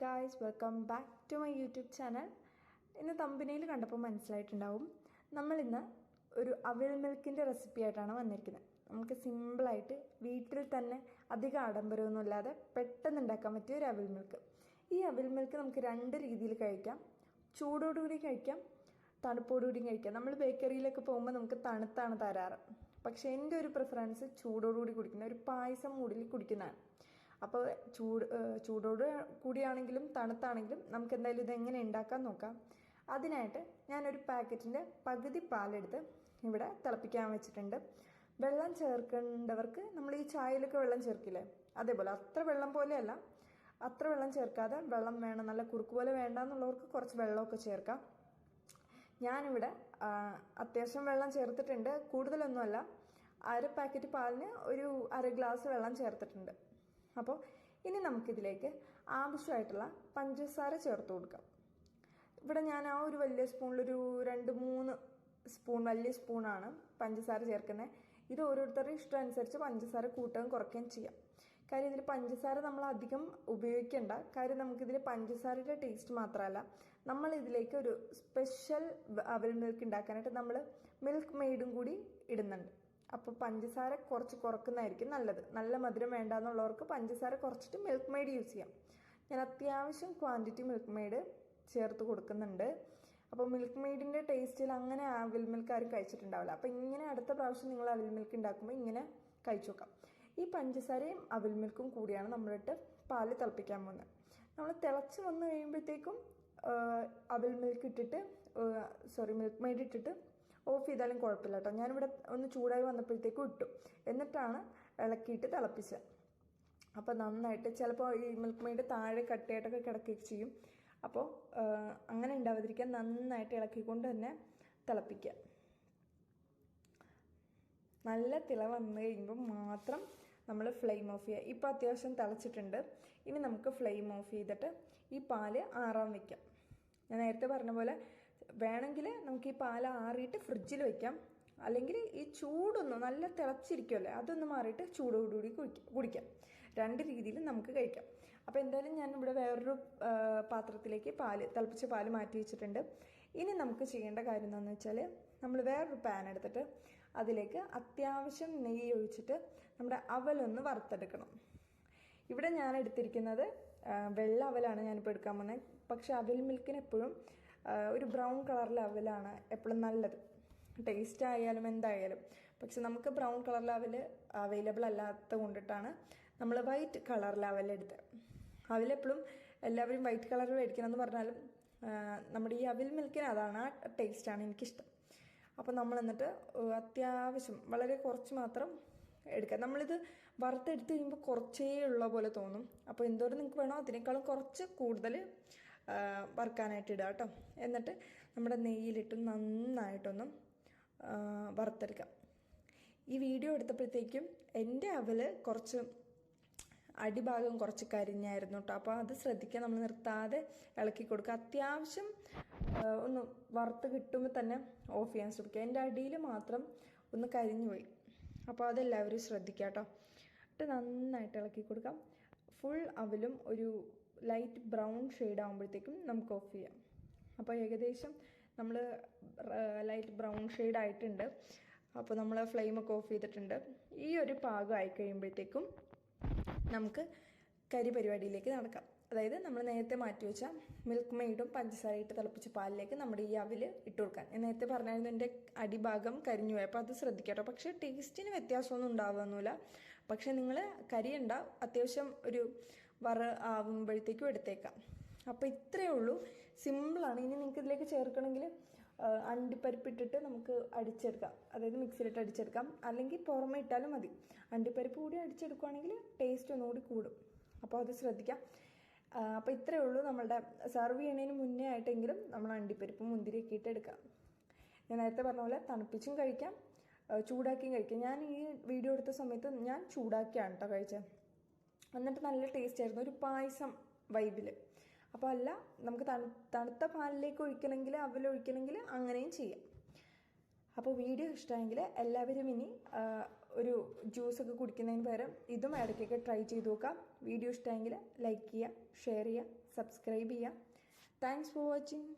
Guys welcome back to my YouTube channel ഇന്ന് തമ്പിനയിൽ കണ്ടപ്പോൾ മനസ്സിലായിട്ടുണ്ടാവും. നമ്മളിന്ന് ഒരു അവിൽ മിൽക്കിന്റെ റെസിപ്പി ആയിട്ടാണ് വന്നിരിക്കുന്നത്. നമുക്ക് സിമ്പിളായിട്ട് വീട്ടിൽ തന്നെ അധികം ആഡംബരമൊന്നുമില്ലാതെ പെട്ടെന്ന് ഉണ്ടാക്കാൻ പറ്റിയ ഒരു അവിൽ മിൽക്ക് ഈ അവിൽ മിൽക്ക് നമുക്ക് രണ്ട് രീതിയിൽ കഴിക്കാം. ചൂടോടുകൂടി കഴിക്കാം തണുപ്പോടുകൂടിയും കഴിക്കാം. നമ്മൾ ബേക്കറിയിലൊക്കെ പോകുമ്പോൾ നമുക്ക് തണുത്താണ് തരാറ്. പക്ഷേ എന്റെ ഒരു പ്രിഫറൻസ് ചൂടോടുകൂടി കുടിക്കുന്ന ഒരു പായസം മൂടിൽ കുടിക്കുന്നതാണ്. അപ്പോൾ ചൂട് ചൂടോട് കൂടിയാണെങ്കിലും തണുത്താണെങ്കിലും നമുക്ക് എന്തായാലും ഇത് എങ്ങനെ ഉണ്ടാക്കാൻ നോക്കാം. അതിനായിട്ട് ഞാനൊരു പാക്കറ്റിന്റെ പകുതി പാലെടുത്ത് ഇവിടെ തിളപ്പിക്കാൻ വെച്ചിട്ടുണ്ട്. വെള്ളം ചേർക്കേണ്ടവർക്ക് നമ്മൾ ഈ ചായയിലൊക്കെ വെള്ളം ചേർക്കില്ലേ? അതേപോലെ അത്ര വെള്ളം പോലെയല്ല. അത്ര വെള്ളം ചേർക്കാതെ വെള്ളം വേണം നല്ല കുറുക്ക് പോലെ വേണ്ടാന്നുള്ളവർക്ക് കുറച്ച് വെള്ളമൊക്കെ ചേർക്കാം. ഞാനിവിടെ അത്യാവശ്യം വെള്ളം ചേർത്തിട്ടുണ്ട്. കൂടുതലൊന്നുമല്ല. അര പാക്കറ്റ് പാലിന് ഒരു അര ഗ്ലാസ് വെള്ളം ചേർത്തിട്ടുണ്ട്. അപ്പോൾ ഇനി നമുക്കിതിലേക്ക് ആവശ്യമായിട്ടുള്ള പഞ്ചസാര ചേർത്ത് കൊടുക്കാം. ഇവിടെ ഞാൻ ആ ഒരു വലിയ സ്പൂണിലൊരു രണ്ട് മൂന്ന് സ്പൂൺ വലിയ സ്പൂണാണ് പഞ്ചസാര ചേർക്കുന്നത്. ഇത് ഓരോരുത്തരുടെ ഇഷ്ടം അനുസരിച്ച് പഞ്ചസാര കൂട്ടുകയും കുറയ്ക്കുകയും ചെയ്യാം. കാര്യം ഇതിൽ പഞ്ചസാര നമ്മൾ അധികം ഉപയോഗിക്കേണ്ട. കാര്യം നമുക്കിതിൽ പഞ്ചസാരയുടെ ടേസ്റ്റ് മാത്രമല്ല. നമ്മൾ ഇതിലേക്ക് ഒരു സ്പെഷ്യൽ അവൽ മിൽക്ക് ഉണ്ടാക്കാനായിട്ട് നമ്മൾ മിൽക്ക് മെയ്ഡും കൂടി ഇടുന്നുണ്ട്. അപ്പോൾ പഞ്ചസാര കുറച്ച് കുറക്കുന്നതായിരിക്കും നല്ലത്. നല്ല മധുരം വേണ്ട വേണ്ടാന്നുള്ളവർക്ക് പഞ്ചസാര കുറച്ചിട്ട് മിൽക്ക് മെയ്ഡ് യൂസ് ചെയ്യാം. ഞാൻ അത്യാവശ്യം ക്വാണ്ടിറ്റി മിൽക്ക് മെയ്ഡ് ചേർത്ത് കൊടുക്കുന്നുണ്ട്. അപ്പോൾ മിൽക്ക് മെയ്ഡിന്റെ ടേസ്റ്റിൽ അങ്ങനെ അവിൽ മിൽക്ക് ആരും കഴിച്ചിട്ടുണ്ടാവില്ല. അപ്പോൾ ഇങ്ങനെ അടുത്ത പ്രാവശ്യം നിങ്ങൾ അവിൽ മിൽക്ക് ഉണ്ടാക്കുമ്പോൾ ഇങ്ങനെ കഴിച്ചു നോക്കാം. ഈ പഞ്ചസാരയും അവിൽ മിൽക്കും കൂടിയാണ് നമ്മളിട്ട് പാൽ തിളപ്പിക്കാൻ പോകുന്നത്. നമ്മൾ തിളച്ച് വന്നു കഴിയുമ്പോഴത്തേക്കും അവിൽ മിൽക്ക് ഇട്ടിട്ട് സോറി മിൽക്ക് മെയ്ഡ് ഇട്ടിട്ട് ഓഫ് ചെയ്താലും കുഴപ്പമില്ല കേട്ടോ. ഞാനിവിടെ ഒന്ന് ചൂടായി വന്നപ്പോഴത്തേക്കും ഇട്ടു. എന്നിട്ടാണ് ഇളക്കിയിട്ട് തിളപ്പിച്ചത്. അപ്പോൾ നന്നായിട്ട് ചിലപ്പോൾ ഈ മിൽക്ക് മെയ്ഡ് താഴെ കട്ടയായിട്ടൊക്കെ കിടക്കുകയൊക്കെ ചെയ്യും. അപ്പോൾ അങ്ങനെ ഉണ്ടാവാതിരിക്കാൻ നന്നായിട്ട് ഇളക്കിക്കൊണ്ട് തന്നെ തിളപ്പിക്കുക. നല്ല തിള വന്നു കഴിയുമ്പോൾ മാത്രം നമ്മൾ ഫ്ലെയിം ഓഫ് ചെയ്യുക. ഇപ്പോൾ അത്യാവശ്യം തിളച്ചിട്ടുണ്ട്. ഇനി നമുക്ക് ഫ്ലെയിം ഓഫ് ചെയ്തിട്ട് ഈ പാൽ ആറാൻ വെക്കാം. ഞാൻ നേരത്തെ പറഞ്ഞ പോലെ വേണമെങ്കിൽ നമുക്ക് ഈ പാൽ ആറിയിട്ട് ഫ്രിഡ്ജിൽ വെക്കാം. അല്ലെങ്കിൽ ഈ ചൂടൊന്ന് നല്ല തിളച്ചിരിക്കുമല്ലേ അതൊന്ന് മാറിയിട്ട് ചൂടോടുകൂടി കുടിക്കാം രണ്ട് രീതിയിൽ നമുക്ക് കഴിക്കാം. അപ്പോൾ എന്തായാലും ഞാൻ ഇവിടെ വേറൊരു പാത്രത്തിലേക്ക് പാൽ തിളപ്പിച്ച പാൽ മാറ്റി വെച്ചിട്ടുണ്ട്. ഇനി നമുക്ക് ചെയ്യേണ്ട കാര്യം എന്താണെന്ന് വെച്ചാൽ നമ്മൾ വേറൊരു പാൻ എടുത്തിട്ട് അതിലേക്ക് അത്യാവശ്യം നെയ്യ് ഒഴിച്ചിട്ട് നമ്മുടെ അവലൊന്ന് വറുത്തെടുക്കണം. ഇവിടെ ഞാൻ എടുത്തിരിക്കുന്നത് വെള്ള അവലാണ് ഞാനിപ്പോൾ എടുക്കാൻ പോകുന്നത്. പക്ഷേ അവൽ മിൽക്കിന് എപ്പോഴും ഒരു ബ്രൗൺ കളർ ലെവലാണ് എപ്പോഴും നല്ലത്. ടേസ്റ്റ് ആയാലും എന്തായാലും. പക്ഷെ നമുക്ക് ബ്രൗൺ കളർ ലെവൽ അവൈലബിൾ അല്ലാത്ത കൊണ്ടിട്ടാണ് നമ്മൾ വൈറ്റ് കളർ ലെവൽ എടുത്തത്. അവലെപ്പോഴും എല്ലാവരും വൈറ്റ് കളർ മേടിക്കണം എന്ന് പറഞ്ഞാലും നമ്മുടെ ഈ അവിൽ മിൽക്കിന് അതാണ് ആ ടേസ്റ്റാണ് എനിക്കിഷ്ടം. അപ്പോൾ നമ്മൾ എന്നിട്ട് അത്യാവശ്യം വളരെ കുറച്ച് മാത്രം എടുക്കുക നമ്മളിത് വറുത്തെടുത്ത് കഴിയുമ്പോൾ കുറച്ചേ ഉള്ള പോലെ തോന്നും. അപ്പോൾ എന്തോരം നിങ്ങൾക്ക് വേണോ അതിനേക്കാളും കുറച്ച് കൂടുതൽ വറുക്കാനായിട്ട് ഇടുക കേട്ടോ. എന്നിട്ട് നമ്മുടെ നെയ്യിലിട്ട് നന്നായിട്ടൊന്നും വറുത്തെടുക്കാം. ഈ വീഡിയോ എടുത്തപ്പോഴത്തേക്കും എന്റെ അവൽ കുറച്ച് അടിഭാഗം കുറച്ച് കരിഞ്ഞായിരുന്നു കേട്ടോ. അപ്പോൾ അത് ശ്രദ്ധിക്കുക നമ്മൾ നിർത്താതെ ഇളക്കി കൊടുക്കുക. അത്യാവശ്യം ഒന്ന് വറുത്ത് കിട്ടുമ്പോൾ തന്നെ ഓഫ് ചെയ്യാൻ ശ്രമിക്കുക. എന്റെ അടിയിൽ മാത്രം ഒന്ന് കരിഞ്ഞു പോയി. അപ്പോൾ അതെല്ലാവരും ശ്രദ്ധിക്കുക കേട്ടോ. നന്നായിട്ട് ഇളക്കി കൊടുക്കാം. ഫുൾ അവലും ഒരു ലൈറ്റ് ബ്രൗൺ ഷെയ്ഡ് ആകുമ്പോഴത്തേക്കും നമുക്ക് ഓഫ് ചെയ്യാം. അപ്പോൾ ഏകദേശം നമ്മൾ ലൈറ്റ് ബ്രൗൺ ഷെയ്ഡ് ആയിട്ടുണ്ട്. അപ്പോൾ നമ്മൾ ഫ്ലെയിമൊക്കെ ഓഫ് ചെയ്തിട്ടുണ്ട്. ഈ ഒരു പാകം ആയി കഴിയുമ്പോഴത്തേക്കും നമുക്ക് കരി പരിപാടിയിലേക്ക് നടക്കാം. അതായത് നമ്മൾ നേരത്തെ മാറ്റി വെച്ച മിൽക്ക് മെയ്ഡും പഞ്ചസാര ഇട്ട് തിളപ്പിച്ച പാലിലേക്ക് നമ്മുടെ ഈ അവിൽ ഇട്ട് കൊടുക്കാൻ നേരത്തെ പറഞ്ഞായിരുന്നു എന്റെ അടിഭാഗം കരിഞ്ഞു പോയി. അപ്പോൾ അത് ശ്രദ്ധിക്കട്ടോ. പക്ഷേ ടേസ്റ്റിന് വ്യത്യാസമൊന്നും ഉണ്ടാവുകയൊന്നുമില്ല. പക്ഷേ നിങ്ങൾ കരിയണ്ട. അത്യാവശ്യം ഒരു വറ ആവുമ്പോഴത്തേക്കും എടുത്തേക്കാം. അപ്പോൾ ഇത്രയേ ഉള്ളൂ. സിമ്പിളാണ് ഇനി നിങ്ങൾക്ക് ഇതിലേക്ക് ചേർക്കണമെങ്കിൽ അണ്ടിപ്പരിപ്പ് അണ്ടിപ്പരിപ്പിട്ടിട്ട് നമുക്ക് അടിച്ചെടുക്കാം. അതായത് മിക്സിയിലിട്ട് അടിച്ചെടുക്കാം. അല്ലെങ്കിൽ പുറമെ ഇട്ടാലും മതി. അണ്ടിപ്പരിപ്പ് കൂടി അടിച്ചെടുക്കുകയാണെങ്കിൽ ടേസ്റ്റ് ഒന്നുകൂടി കൂടും. അപ്പോൾ അത് ശ്രദ്ധിക്കാം. അപ്പോൾ ഇത്രയേ ഉള്ളൂ നമ്മളുടെ സെർവ് ചെയ്യണതിന് മുന്നേ ആയിട്ടെങ്കിലും നമ്മൾ അണ്ടിപ്പരിപ്പ് മുന്തിരിയൊക്കെ ഇട്ട് എടുക്കാം. ഞാൻ നേരത്തെ പറഞ്ഞ പോലെ തണുപ്പിച്ചും കഴിക്കാം. ചൂടാക്കിയും കഴിക്കാം. ഞാൻ ഈ വീഡിയോ എടുത്ത സമയത്ത് ഞാൻ ചൂടാക്കിയാണ് കേട്ടോ കഴിച്ചത്. എന്നിട്ട് നല്ല ടേസ്റ്റ് ആയിരുന്നു ഒരു പായസം വൈബിൽ അപ്പോൾ അല്ല നമുക്ക് തണു തണുത്ത പാലിലേക്ക് ഒഴിക്കണമെങ്കിൽ അവൽ ഒഴിക്കണമെങ്കിൽ അങ്ങനെയും ചെയ്യാം. അപ്പോൾ വീഡിയോ ഇഷ്ടമെങ്കിൽ എല്ലാവരും ഇനി ഒരു ജ്യൂസൊക്കെ കുടിക്കുന്നതിന് പകരം ഇതും ഇടയ്ക്കൊക്കെ ട്രൈ ചെയ്ത് നോക്കാം വീഡിയോ ഇഷ്ടമെങ്കിൽ ലൈക്ക് ചെയ്യുക ഷെയർ ചെയ്യുക സബ്സ്ക്രൈബ് ചെയ്യുക. Thanks for watching